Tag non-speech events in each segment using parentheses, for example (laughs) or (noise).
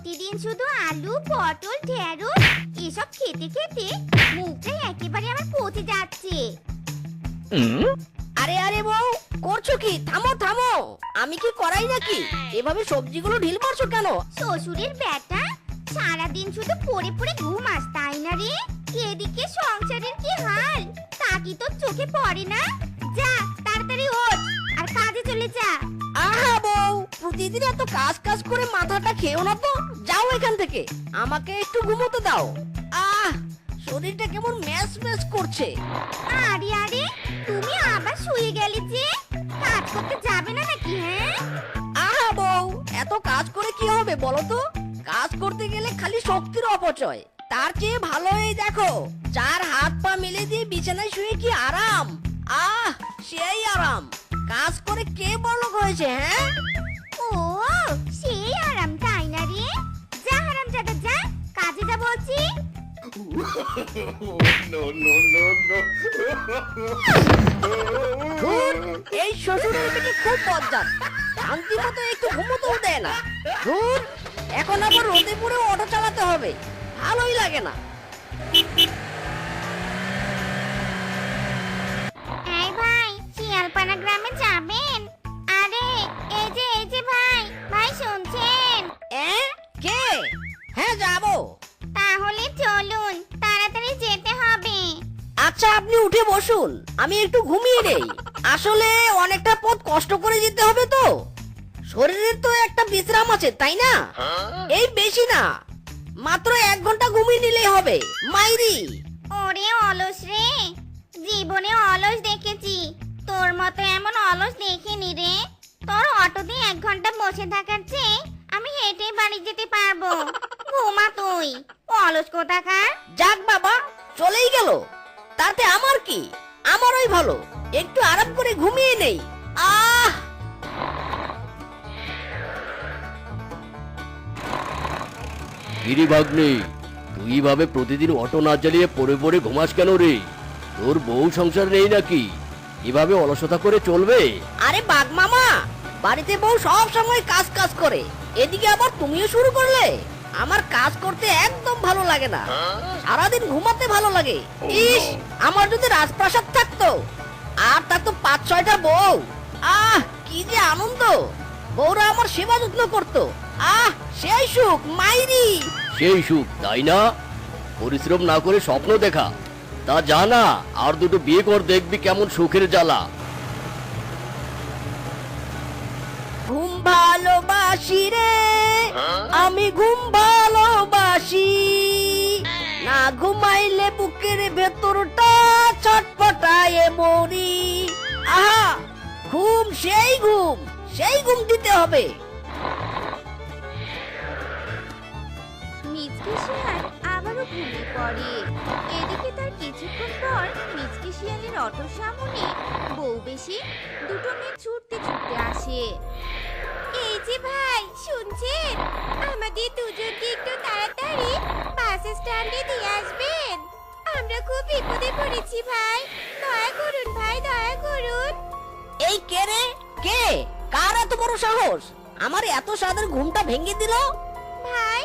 প্রতিদিন শুধু আলু পটল ঢেঁড়স এসব খেতে খেতে মুখটা একেবারে আমার পচে যাচ্ছে। আরে আরে বউ করছ কি? থামো থামো। আমি কি করাই নাকি? এভাবে সবজিগুলো ঢিল মারছো কেন? শ্বশুরের বেটা সারাদিন শুধু পড়ে পড়ে ঘুমাস তাই না রে? এদিকে সংসারের কি হাল? তা কি তোর চোখে পড়ে না? যা তাড়াতাড়ি ওঠ প্রতিদিন এত কাজ কাজ করে মাথাটা খেও না তো? যাও এখান থেকে। আমাকে একটু ঘুমোতে দাও। আহ শরীরটা কেমন ম্যাচ ম্যাচ করছে। আরে আরে তুমি আবার শুয়ে গেলে যে? কাজ করতে যাবে না নাকি হ্যাঁ? আহা বউ এত কাজ করে কি হবে বলো তো? কাজ করতে গেলে খালি শক্তির অপচয়। তার চেয়ে ভালো এই দেখো চার হাত পা মেলে দিয়ে বিছানায় শুয়ে কি আরাম? আহ সেই আরাম। কাজ করে কে বড়লোক হয়েছে হ্যাঁ? ও সেই আরাম তাই না রে? যা হারাম জাদা যা কাজে যা বলছি। no, no, no, no. এই শ্বশুরের পেটে খুব বজ্জাত। শান্তি মতো একটু ঘুমোতেও দেয় না। ধুর এখন আবার রোদে পুরে অটো চালাতে হবে। ভালোই লাগে না। এই ভাই শিয়ালপানা গ্রামে যাবেন ভাই শুনছেন? এ? কে? হ্যাঁ যাব। তাহলে চলুন তাড়াতাড়ি যেতে হবে। আচ্ছা আপনি উঠে বসুন। আমি একটু ঘুমিয়ে নেই। আসলে অনেকটা পথ কষ্ট করে যেতে হবে তো। শরীরের তো একটা বিশ্রাম আছে তাই না? এই বেশি না। মাত্র এক ঘণ্টা ঘুমিয়ে নিলেই হবে। মাইরি। ওরে অলস রে। জীবনে অলস দেখেছি। তোর মতো এমন অলস দেখিনি রে। তোর অটোতে এক ঘণ্টা বসে থাকার চেয়ে আমি হেঁটে বাড়ি যেতে পারব। (laughs) ঘুমা তুই। অলস কোথাকার? যাক বাবা চলেই গেল। তাতে আমার কি? আমারই ভালো। একটু আরাম করে ঘুমিয়ে নেই। আহ! গিরি ভাগ্নে তুই ভাবে প্রতিদিন অটো না চালিয়ে পড়ে পড়ে ঘুমাস কেন রে? তোর বউ সংসার নেই নাকি? এভাবে অলসতা করে চলবে? আরে বাঘ মামা বাড়িতে বউ সব সময় কাজ কাজ করে। এদিকে আবার তুমিও শুরু করলে। আমার কাজ করতে একদম ভালো লাগে না। সারাদিন ঘুমাতে ভালো লাগে। ইস, আমার যদি রাজপ্রাসাদ থাকতো, আর থাকতো পাঁচ, ছয়টা বউ। আহ, কি যে আনন্দ। বউরা আমার সেবা যত্ন করতো। আহ, সেই সুখ, মাইরি। সেই সুখ, তাই না? পরিশ্রম না করে স্বপ্ন দেখা। তা জানা, আর দুটো বিয়ে কর, দেখবি কেমন সুখের জ্বালা। ভালোবাসি রে। আমি ঘুম ভালোবাসি। না ঘুমাইলে বুকের ভেতরটা ছটপটায় মরি। আহা, ঘুম, সেই ঘুম সেই ঘুম দিতে হবে। মিচকে শিয়াল আবারও ঘুমিয়ে পড়ে। এদিকে তার কিছুক্ষণ পর মিচকে অটোর সামনে বউ বেশি দুটো মেয়ে ছুটতে ছুটতে আসে। যে ভাই শুনছেন আমাদের দুজনকে একটু তাড়াতাড়ি বাস স্ট্যান্ডে দিয়ে আসবেন। আমরা খুব বিপদে পড়েছি ভাই। দয়া করুন ভাই দয়া করুন। এই কে রে? কে? কার এত বড় সাহস? আমার এত সাদের ঘুমটা ভেঙে দিল? ভাই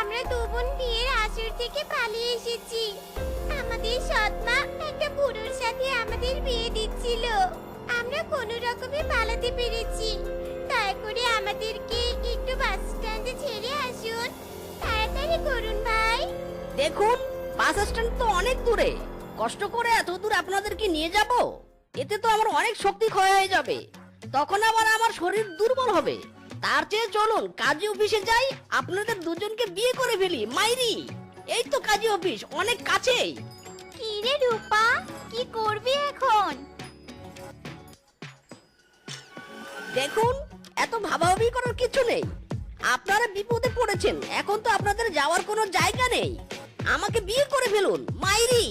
আমরা দু বোন বিয়ের আসর থেকে পালিয়ে এসেছি। আমাদের সৎমা একটা বুড়োর সাথে আমাদের বিয়ে দিচ্ছিল। আমরা কোনো রকমে পালাতে পেরেছি। দয়া করে আমাদেরকে একটু বাস স্ট্যান্ডে ছেড়ে আসুন। তাড়াতাড়ি করুন ভাই। দেখুন বাস স্ট্যান্ড তো অনেক দূরে। কষ্ট করে এত দূর আপনাদেরকে নিয়ে যাব এতে তো আমার অনেক শক্তি ক্ষয় হয়ে যাবে। তখন আবার আমার শরীর দুর্বল হবে। তার চেয়ে চলুন কাজী অফিসে যাই আপনাদের দুজনকে বিয়ে করে ফেলি মাইরি। এই তো কাজী অফিস অনেক কাছেই। কি রে রূপা কি করবি এখন? দেখুন এত ভাবাভাবি করার কিছু নেই। আপনারা বিপদে পড়েছেন। এখন তো আপনাদের যাওয়ার কোনো জায়গা নেই। আমাকে বিয়ে করে ফেলুন মাইরি।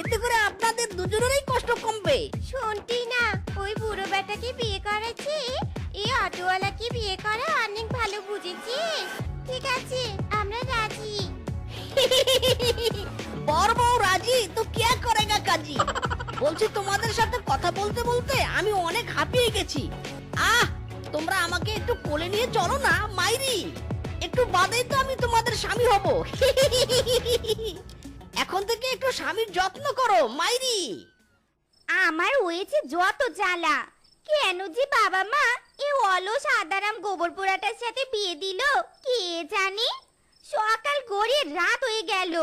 এতে করে আপনাদের দুজনেরই কষ্ট কমবে। শুনতি না ওই বুড়ো বেটাকে বিয়ে করেছি। এই অটোওয়ালাকে বিয়ে করা অনেক ভালো বুঝেছিস। ঠিক আছে আমরা রাজি। বড় বউ রাজি তো কে করে করেগা কাজী? বলছি তোমাদের সাথে কথা বলতে বলতে আমি অনেক হাঁপিয়ে গেছি। আহ তোমরা আমাকে একটু কোলে নিয়ে চলো না, মাইরি। একটু বাদেই তো আমি তোমাদের স্বামী হব। এখন থেকে একটু স্বামীর যত্ন করো, মাইরি। আমার হয়েছে যত জ্বালা। কেন যে বাবা মা এ অলস আদারাম গোবর পোড়াটার সাথে বিয়ে দিল, কে জানে? সকাল গড়িয়ে রাত হয়ে গেল।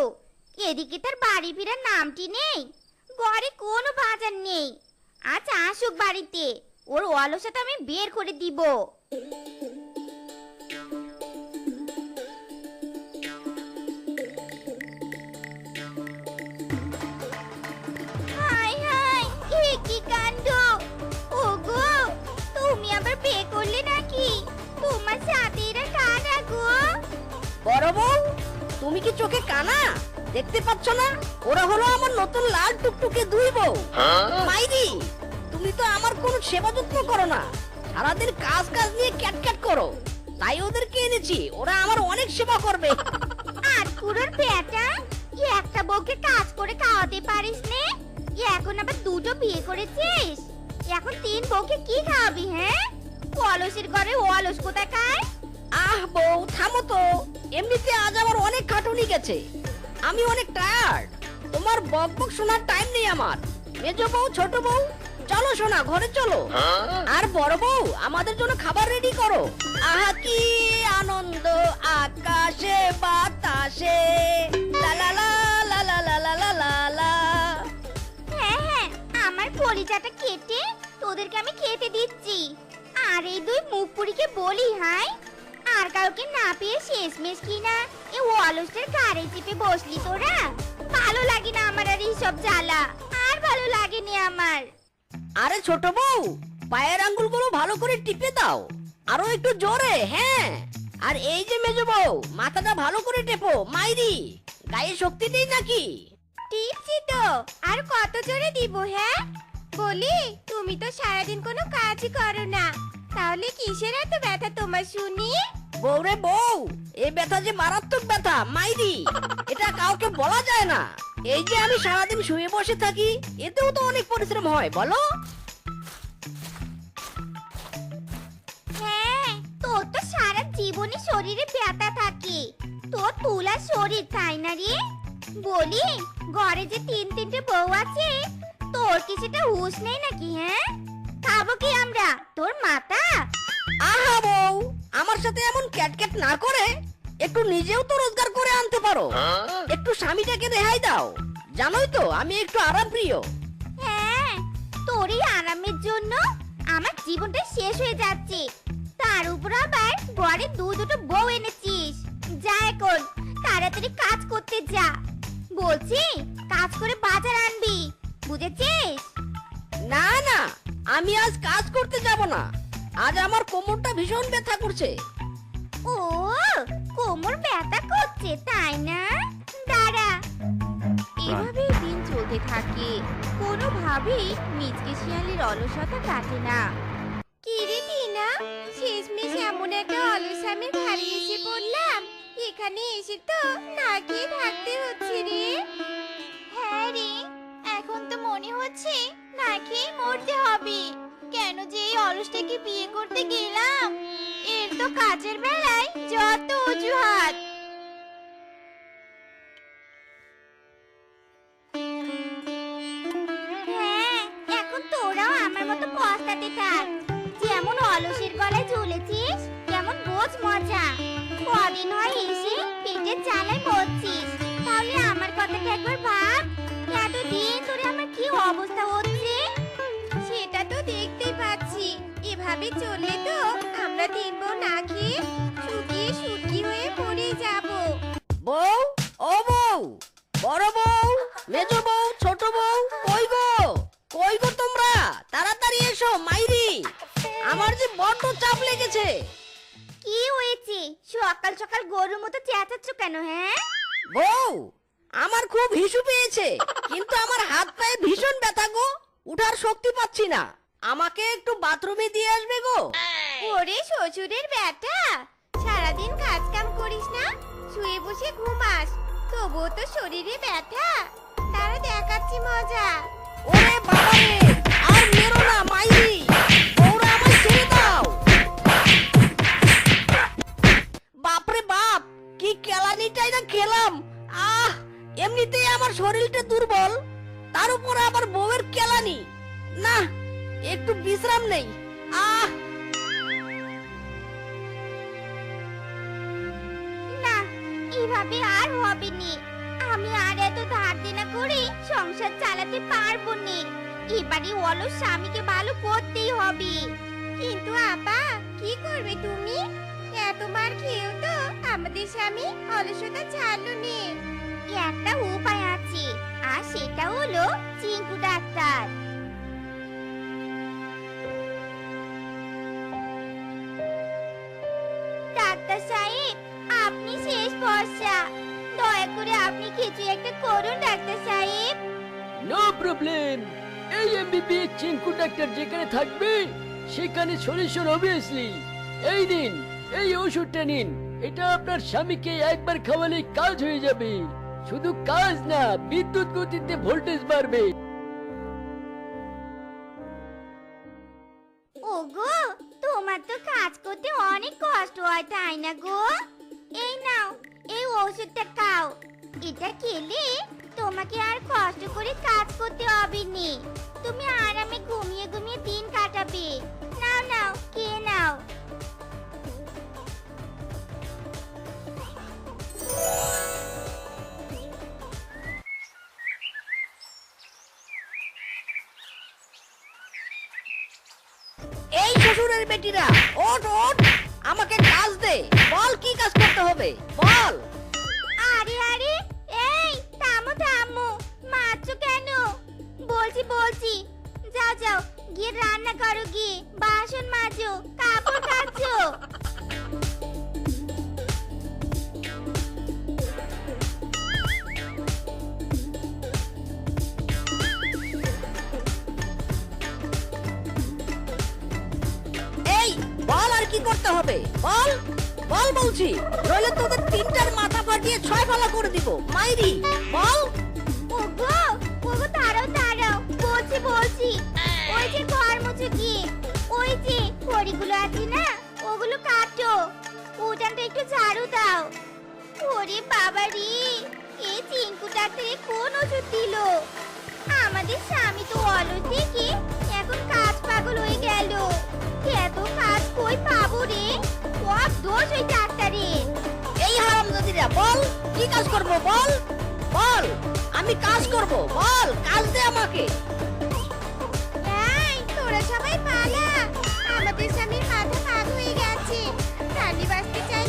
এদিকে তার বাড়ি ফেরার নামটি নেই। ঘরে কোনো বাজার নেই। আচ্ছা আসুক বাড়িতে। ওর অলসতা আমি বের করে দিব। হাই হাই এ কি কাণ্ড? ওগো তুমি আবার বিয়ে করলে নাকি? তোমার সাথে এরা কানা গো? বড় বউ তুমি কি চোখে কানা? দেখতে পাচ্ছ না ওরা হলো আমার নতুন লাল টুকটুকে দুই বউ। মাইরি তুমি তো আমার কোনো সেবা যত্ন করো না। সারাদিন কাজ কাজ নিয়ে ক্যাট করো। তাই ওদেরকে এনেছি। ওরা আমার অনেক সেবা করবে। আর কুড়োর বেটা ই একটা বউকে কাজ করে খাওয়াতে পারিস নে? ই এখন আবার দুটো বিয়ে করেছিস? এখন তিন বউকে কি খাওয়াবি হ্যাঁ? অলসের ঘরে অলস কোথায় খায় আহ বউ থামো তো। এমনিতে আজ আমার অনেক খাটুনি গেছে। আমি অনেক টায়ার্ড তোমার বক বক শোনার টাইম নেই আমার। মেজ বউ ছোট বউ চলো, সোনা, ঘরে চলো। আর বড় বউ, আমাদের জন্য খাবার রেডি করো। আহা, কি আনন্দ, আকাশে, বাতাসে। লা লা লা লা লা লা লা লা লা লা। হ্যাঁ হ্যাঁ আমার কলিজাটা কেটে তোদেরকে আমি খেতে দিচ্ছি। আর এই দুই মুখ পুরিকে বলি, হাই, আর কাউকে না পেয়ে শেষমেশ কিনা, এ অলসের ঘাড়ে চেপে বসলি তোরা। ভালো লাগে না আমার আর এইসব জ্বালা, আর ভালো লাগেনি আমার। আরে ছোট বউ, পায়ের আঙ্গুলগুলো ভালো করে টিপে দাও। আরও একটু জোরে হ্যাঁ। আর এই যে মেজ বউ, মাথাটা ভালো করে টেপো, মাইরি। গায়ে শক্তি নেই নাকি? টিপছি তো, আর কত জোরে দিব হ্যাঁ? বলি, তুমি তো সারাদিন কোনো কাজই করো না। তাহলে কিসের এত ব্যথা তোমার, শুনি? বউ রে বউ এই ব্যথা যে মারাত্মক ব্যথা মাইরি। এটা কাউকে বলা যায় না। এই যে আমি সারাদিন শুয়ে বসে থাকি এতেও তো অনেক পরিশ্রম হয় বলো। হ্যাঁ তোর তো সারা জীবনে শরীরে ব্যথা থাকে। তোর তুলা শরীর তাই না রে? বলি ঘরে যে তিন তিনটে বউ আছে তোর কি সেটা হুঁশ নেই নাকি হ্যাঁ? খাব কি আমরা? তোর মাথা? আহা বউ আমার সাথে এমন ক্যাটক্যাট না করে একটু নিজেও তো রোজগার করে আনতে পারো। একটু স্বামীটাকে রেহাই দাও। জানোই তো আমি একটু আরাম প্রিয় হ্যাঁ তোর এই আরামের জন্য আমার জীবনটা শেষ হয়ে যাচ্ছে। তার উপর আবার ঘরে দু দুটো বউ এনেছিস। যা এখন তাড়াতাড়ি কাজ করতে যা। বলছি কাজ করে বাজার আনবি বুঝেছিস? না না আমি আজ কাজ করতে যাব না। আজ আমার কোমরটা ভীষণ ব্যথা করছে। ও, কোমর ব্যথা করছে, তাই না? দাঁড়া। এভাবেই দিন চলতে থাকে। কোনোভাবেই মিচকে শিয়ালের অলসতা কাটে না। কিরে টিনা? শেষমেশ এমন একটা অলস আমি এসে পড়লাম। এখানে এসে তো না থাকতে হচ্ছে রে। হ্যাঁ রে, এখন তো মনে হচ্ছে না খেয়ে মরতে অলসটাকে বিয়ে করতে গেলাম। এর তো কাজের বেলায় যত অজুহাত। হ্যাঁ এখন তোরাও আমার মতো পস্তাতে থাক। যেমন অলসের গলায় ঝুলেছিস কেমন বোঝ মজা। কদিন হয় এসে পেটের জ্বালায় মরছিস তাহলে আমার কথাটা একবার এভাবে চললে তো আমরা দিনবো না খেয়ে শুকিয়ে শুকি হয়ে পড়ে যাব। বউ ও বউ বড় বউ মেজ বউ ছোট বউ কই গো? কই গো তোমরা? তাড়াতাড়ি এসো মাইরি। আমার যে বড্ড চাপ লেগেছে। কি হয়েছে? সকাল সকাল গরুর মতো চেঁচাচ্ছ কেন হ্যাঁ? বউ আমার খুব হিসু পেয়েছে কিন্তু আমার হাত পায়ে ভীষণ ব্যথা গো। উঠার শক্তি পাচ্ছি না। আমাকে একটু বাথরুমে দিয়ে আসবে গো। ওরে শ্বশুরের ব্যাটা সারাদিন কাজ কাম করিস না শুয়ে বসে ঘুমাস তবুও তো শরীরে ব্যথা তারা দেখাচ্ছি মজা। ওরে বাবা রে করে সংসার চালাতে পারব নি। এবারে অলস স্বামীকে ভালো করতেই হবে। কিন্তু আপা, কি করবে তুমি? এতবার খেয়েও তো আমাদের স্বামী অলসতা ছাড়লো নে। একটা উপায় আছে, আর সেটা হলো চিঙ্কু ডাক্তার। ডাক্তার সাহেব, আপনি শেষ ভরসা। করে আপনি কিছু একটা করুন, ডাক্তার সাহেব। নো প্রবলেম এই এমবিবিএস চিঙ্কু ডাক্তার যেখানে থাকবে, সেখানে সলিউশন অবভিয়াসলি এই দিন, এই ওষুধটা নিন। এটা আপনার স্বামীকে একবার খাওয়ালে কাজ হয়ে যাবে। শুধু কাজ না, বিদ্যুৎ গতিতে ভোল্টেজ বাড়বে। এটা খেলে তোমাকে আর কষ্ট করে কাজ করতে হবে নি। তুমি আরামে ঘুমিয়ে ঘুমিয়ে দিন কাটাবে। নাও নাও, খেয়ে নাও। এই শ্বশুরের বেটিরা, ওঠ ওঠ। আমাকে কাজ দে। বল কি কাজ করতে হবে? বল। বলছি বলছি। যাও যাও, গিয়ে রান্না করো, গিয়ে বাসন মাজো, কাপড় কাচো। এই, বল আর কি করতে হবে? বল বল বলছি। নইলে তোদের তিনটার মাথা ফাটিয়ে ছয় ফালা করে দিব। মাইরি, বল। ঝাড়ু দাও। ওরে বাবা রে এই চিঙ্কু ডাক্তারে কোন ওষুধ দিল? আমাদের স্বামী তো অলস দেখে এখন কাজ পাগল হয়ে গেল। এত কাজ কই পাবো রে? সব দোষ ওই ডাক্তারের। এই হারামজাদিরা বল কি কাজ করব বল? বল আমি কাজ করব বল কাজ দে আমাকে। এই তোরা সবাই পালা। আমাদের স্বামীর মাথা পাক হয়ে গেছে। কালি বাঁচতে পালা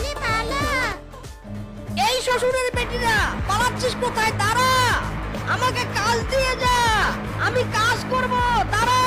এই শ্বশুরের বেটিরা পালাচ্ছিস কোথায়? দাঁড়া! আমাকে কাজ দিয়ে যা! আমি কাজ করব দাঁড়া!